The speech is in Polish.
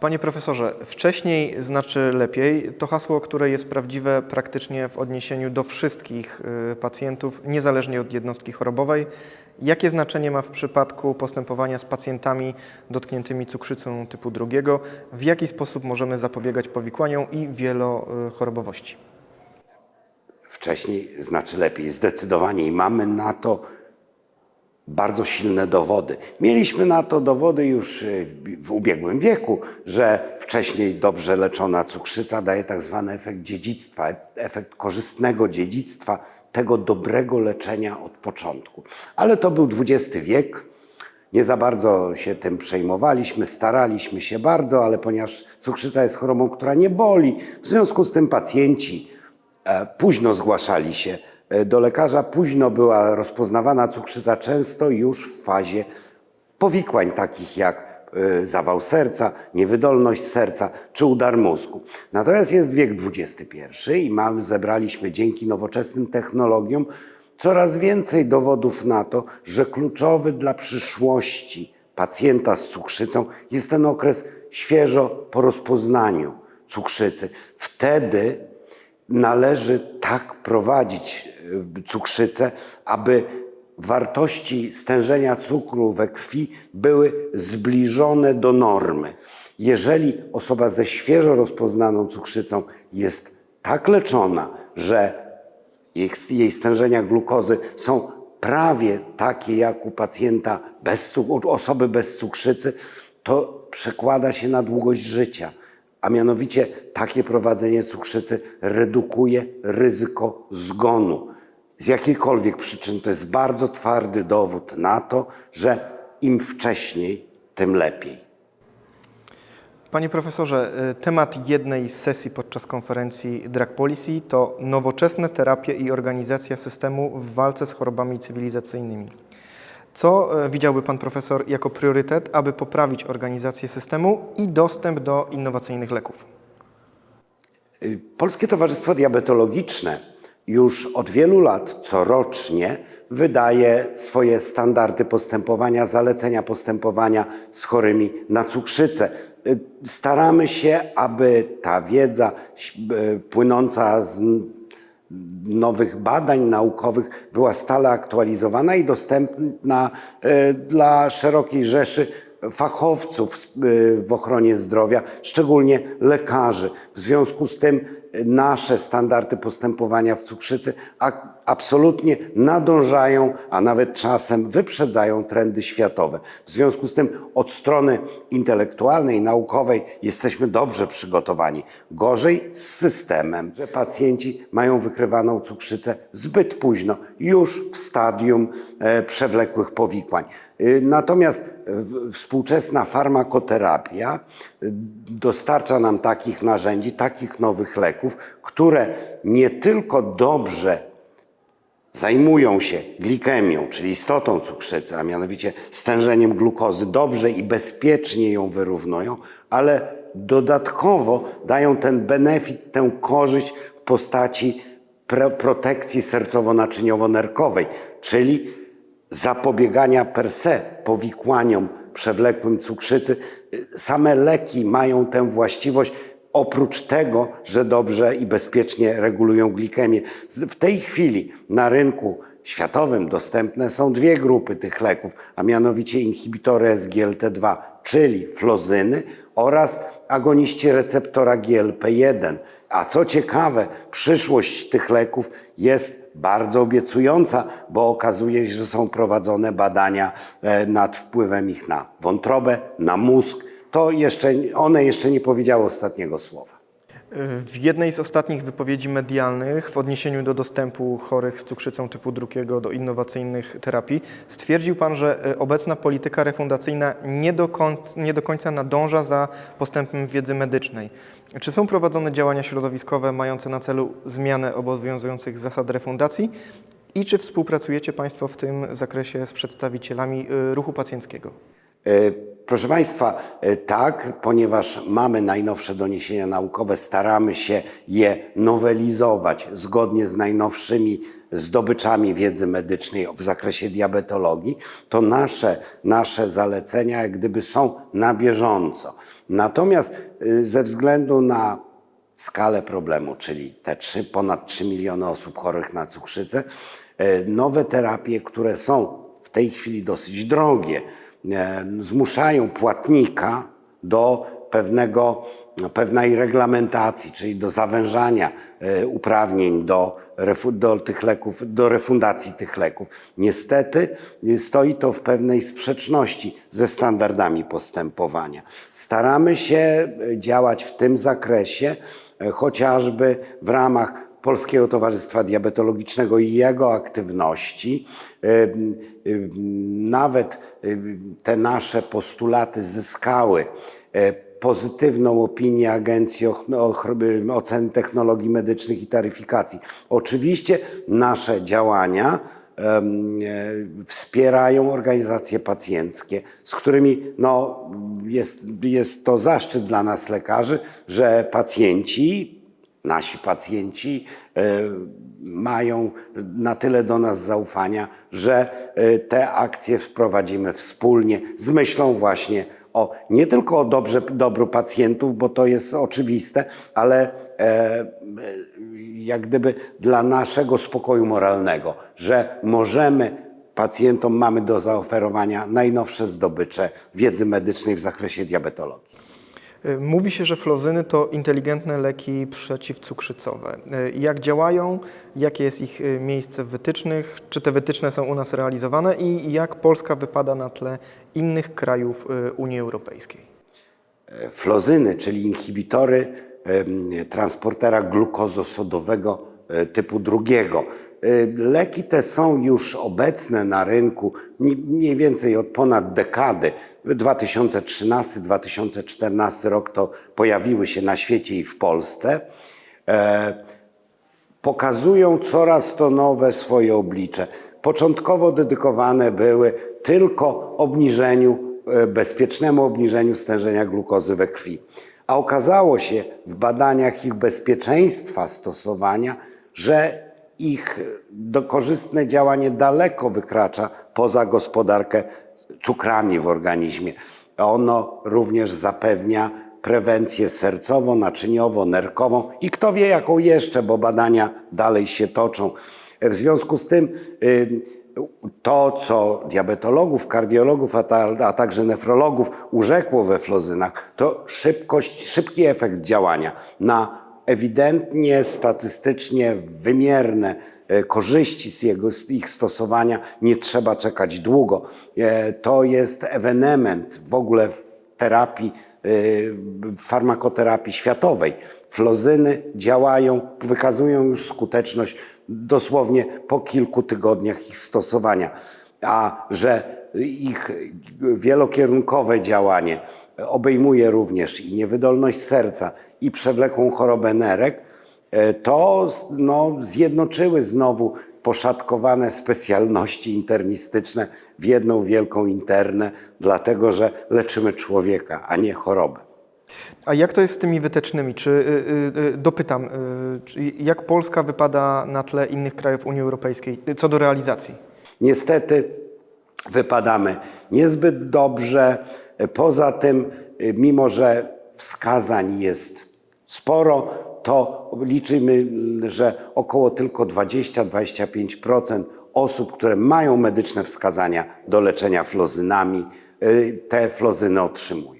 Panie profesorze, wcześniej znaczy lepiej to hasło, które jest prawdziwe praktycznie w odniesieniu do wszystkich y, pacjentów, niezależnie od jednostki chorobowej. Jakie znaczenie ma w przypadku postępowania z pacjentami dotkniętymi cukrzycą typu drugiego? W jaki sposób możemy zapobiegać powikłaniom i wielochorobowości? Wcześniej znaczy lepiej, zdecydowanie i mamy na to bardzo silne dowody. Mieliśmy na to dowody już y, w ubiegłym wieku, że wcześniej dobrze leczona cukrzyca daje tak zwany efekt dziedzictwa, efekt korzystnego dziedzictwa, tego dobrego leczenia od początku. Ale to był XX wiek. Nie za bardzo się tym przejmowaliśmy, staraliśmy się bardzo, ale ponieważ cukrzyca jest chorobą, która nie boli, w związku z tym pacjenci e, późno zgłaszali się do lekarza, późno była rozpoznawana cukrzyca, często już w fazie powikłań takich jak e, zawał serca, niewydolność serca czy udar mózgu. Natomiast jest wiek XXI i mamy, zebraliśmy dzięki nowoczesnym technologiom coraz więcej dowodów na to, że kluczowy dla przyszłości pacjenta z cukrzycą jest ten okres świeżo po rozpoznaniu cukrzycy. Wtedy należy tak prowadzić y, cukrzycę, aby wartości stężenia cukru we krwi były zbliżone do normy. Jeżeli osoba ze świeżo rozpoznaną cukrzycą jest tak leczona, że jej, stężenia glukozy są prawie takie jak u pacjenta bez osoby bez cukrzycy, to przekłada się na długość życia. A mianowicie takie prowadzenie cukrzycy redukuje ryzyko zgonu. Z jakiejkolwiek przyczyn to jest bardzo twardy dowód na to, że im wcześniej, tym lepiej. Panie profesorze, y, temat jednej z sesji podczas konferencji Drug Policy to nowoczesne terapie i organizacja systemu w walce z chorobami cywilizacyjnymi. Co y, widziałby pan profesor jako priorytet, aby poprawić organizację systemu i dostęp do innowacyjnych leków? Y, Polskie Towarzystwo Diabetologiczne już od wielu lat corocznie wydaje swoje standardy postępowania, zalecenia postępowania z chorymi na cukrzycę. Y, Staramy się, aby ta wiedza y, płynąca z nowych badań naukowych była stale aktualizowana i dostępna e, dla szerokiej rzeszy fachowców e, w ochronie zdrowia, szczególnie lekarzy. W związku z tym nasze standardy postępowania w cukrzycy absolutnie nadążają, a nawet czasem wyprzedzają trendy światowe. W związku z tym od strony intelektualnej, naukowej jesteśmy dobrze przygotowani. Gorzej z systemem, że pacjenci mają wykrywaną cukrzycę zbyt późno, już w stadium e, przewlekłych powikłań. Y, Natomiast e, współczesna farmakoterapia dostarcza nam takich narzędzi, takich nowych leków, które nie tylko dobrze zajmują się glikemią, czyli istotą cukrzycy, a mianowicie stężeniem glukozy, dobrze i bezpiecznie ją wyrównują, ale dodatkowo dają ten benefit, tę korzyść w postaci protekcji sercowo-naczyniowo-nerkowej, czyli zapobiegania per se powikłaniom przewlekłym cukrzycy. Same leki mają tę właściwość, oprócz tego, że dobrze i bezpiecznie regulują glikemię. W tej chwili na rynku światowym dostępne są dwie grupy tych leków, a mianowicie inhibitory SGLT2, czyli flozyny oraz agoniści receptora GLP1. A co ciekawe, przyszłość tych leków jest bardzo obiecująca, bo okazuje się, że są prowadzone badania e, nad wpływem ich na wątrobę, na mózg. To jeszcze, one jeszcze nie powiedziały ostatniego słowa. W jednej z ostatnich wypowiedzi medialnych w odniesieniu do dostępu chorych z cukrzycą typu drugiego do innowacyjnych terapii stwierdził Pan, że e, obecna polityka refundacyjna nie do, końca, nie do końca nadąża za postępem wiedzy medycznej. Czy są prowadzone działania środowiskowe mające na celu zmianę obowiązujących zasad refundacji i czy współpracujecie Państwo w tym zakresie z przedstawicielami e, ruchu pacjenckiego? E, Proszę Państwa, e, tak, ponieważ mamy najnowsze doniesienia naukowe, staramy się je nowelizować zgodnie z najnowszymi zdobyczami wiedzy medycznej w zakresie diabetologii, to nasze, nasze zalecenia jak gdyby są na bieżąco. Natomiast y, ze względu na skalę problemu, czyli te 3, ponad 3 miliony osób chorych na cukrzycę, e, nowe terapie, które są w tej chwili dosyć drogie, e, zmuszają płatnika do pewnego, pewnej reglamentacji, czyli do zawężania e, uprawnień do, do tych leków, do refundacji tych leków. Niestety e, stoi to w pewnej sprzeczności ze standardami postępowania. Staramy się e, działać w tym zakresie, e, chociażby w ramach Polskiego Towarzystwa Diabetologicznego i jego aktywności. Y, y, Nawet y, te nasze postulaty zyskały e, pozytywną opinię Agencji Oceny Technologii Medycznych i Taryfikacji. Oczywiście nasze działania e, wspierają organizacje pacjenckie, z którymi no, jest, jest to zaszczyt dla nas lekarzy, że pacjenci nasi pacjenci e, mają na tyle do nas zaufania, że e, te akcje wprowadzimy wspólnie z myślą właśnie o nie tylko o dobrze, dobru pacjentów, bo to jest oczywiste, ale e, jak gdyby dla naszego spokoju moralnego, że możemy pacjentom mamy do zaoferowania najnowsze zdobycze wiedzy medycznej w zakresie diabetologii. Y, Mówi się, że flozyny to inteligentne leki przeciwcukrzycowe. Y, Jak działają, jakie jest ich y, miejsce w wytycznych, czy te wytyczne są u nas realizowane i jak Polska wypada na tle innych krajów Unii Europejskiej? flozyny, czyli inhibitory transportera glukozosodowego e, typu drugiego. E, Leki te są już obecne na rynku mniej więcej od ponad dekady. 2013-2014 rok to pojawiły się na świecie i w Polsce. E, pokazują coraz to nowe swoje oblicze. Początkowo dedykowane były tylko obniżeniu, e, bezpiecznemu obniżeniu stężenia glukozy we krwi. A okazało się w badaniach ich bezpieczeństwa stosowania, że ich do korzystne działanie daleko wykracza poza gospodarkę cukrami w organizmie. Ono również zapewnia prewencję sercowo-naczyniowo-nerkową i kto wie jaką jeszcze, bo badania dalej się toczą. W związku z tym to, co diabetologów, kardiologów, a, ta, a także nefrologów urzekło we flozynach, to szybkość, szybki efekt działania na ewidentnie, statystycznie wymierne e, korzyści z, jego, z ich stosowania nie trzeba czekać długo. E, To jest ewenement w ogóle w terapii, e, w farmakoterapii światowej. Flozyny działają, wykazują już skuteczność dosłownie po kilku tygodniach ich stosowania. A że ich wielokierunkowe działanie obejmuje również i niewydolność serca, i przewlekłą chorobę nerek, e, to no, zjednoczyły znowu poszatkowane specjalności internistyczne w jedną wielką internę, dlatego że leczymy człowieka, a nie chorobę. A jak to jest z tymi wytycznymi? Czy, y, y, y, dopytam, y, czy jak Polska wypada na tle innych krajów Unii Europejskiej co do realizacji? Niestety wypadamy niezbyt dobrze. Poza tym, mimo że wskazań jest sporo, to liczymy, że około tylko 20-25% osób, które mają medyczne wskazania do leczenia flozynami, y, te flozyny otrzymują.